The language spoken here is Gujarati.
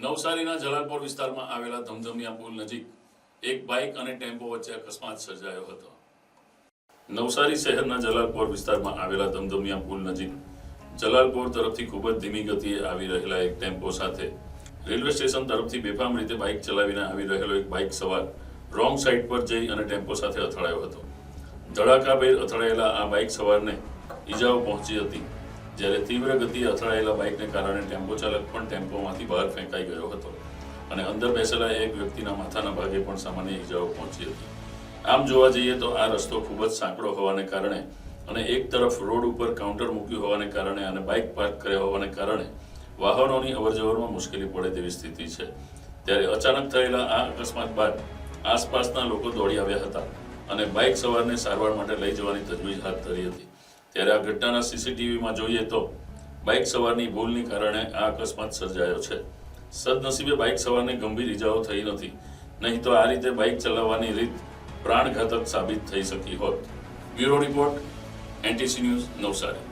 નવસારીના જલાલપોર વિસ્તારમાં આવેલા ધમધમિયા પુલ નજીક એક બાઇક અને ટેમ્પો વચ્ચે અકસ્માત સર્જાયો હતો. નવસારી શહેરના જલાલપોર વિસ્તારમાં આવેલા ધમધમિયા પુલ નજીક જલાલપોર તરફથી ખૂબ જ ધીમી ગતિએ આવી રહેલા એક ટેમ્પો સાથે રેલવે સ્ટેશન તરફથી બેફામ રીતે બાઇક ચલાવીને આવી રહેલો એક બાઇક સવાર રોંગ સાઈડ પર જઈ અને ટેમ્પો સાથે અથડાયો હતો. ધડાકાભેર અથડાયેલા આ બાઇક સવારને ઈજાઓ પહોંચી હતી. જ્યારે તીવ્ર ગતિ અથડાયેલા બાઇકને કારણે ટેમ્પો ચાલક પણ ટેમ્પોમાંથી બહાર ફેંકાઈ ગયો હતો અને અંદર બેસેલા એક વ્યક્તિના માથાના ભાગે પણ સામાન્ય ઈજાઓ પહોંચી હતી. આમ જોવા જઈએ તો આ રસ્તો ખૂબ જ સાંકડો હોવાને કારણે અને એક તરફ રોડ ઉપર કાઉન્ટર મૂક્યું હોવાને કારણે અને બાઇક પાર્ક કર્યા હોવાને કારણે વાહનોની અવરજવરમાં મુશ્કેલી પડે તેવી સ્થિતિ છે. ત્યારે અચાનક થયેલા આ અકસ્માત બાદ આસપાસના લોકો દોડી આવ્યા હતા અને બાઇક સવારને સારવાર માટે લઈ જવાની તજવીજ હાથ ધરી હતી. ત્યારે આ ઘટનાના સીસીટીવીમાં જોઈએ તો બાઇક સવારની ભૂલને કારણે આ અકસ્માત સર્જાયો છે. સદનસીબે બાઇક સવારને ગંભીર ઈજાઓ થઈ નથી. નહીં તો આ રીતે બાઇક ચલાવવાની રીત પ્રાણઘાતક સાબિત થઈ શકી હોત. Bureau report, NTC news Navsari.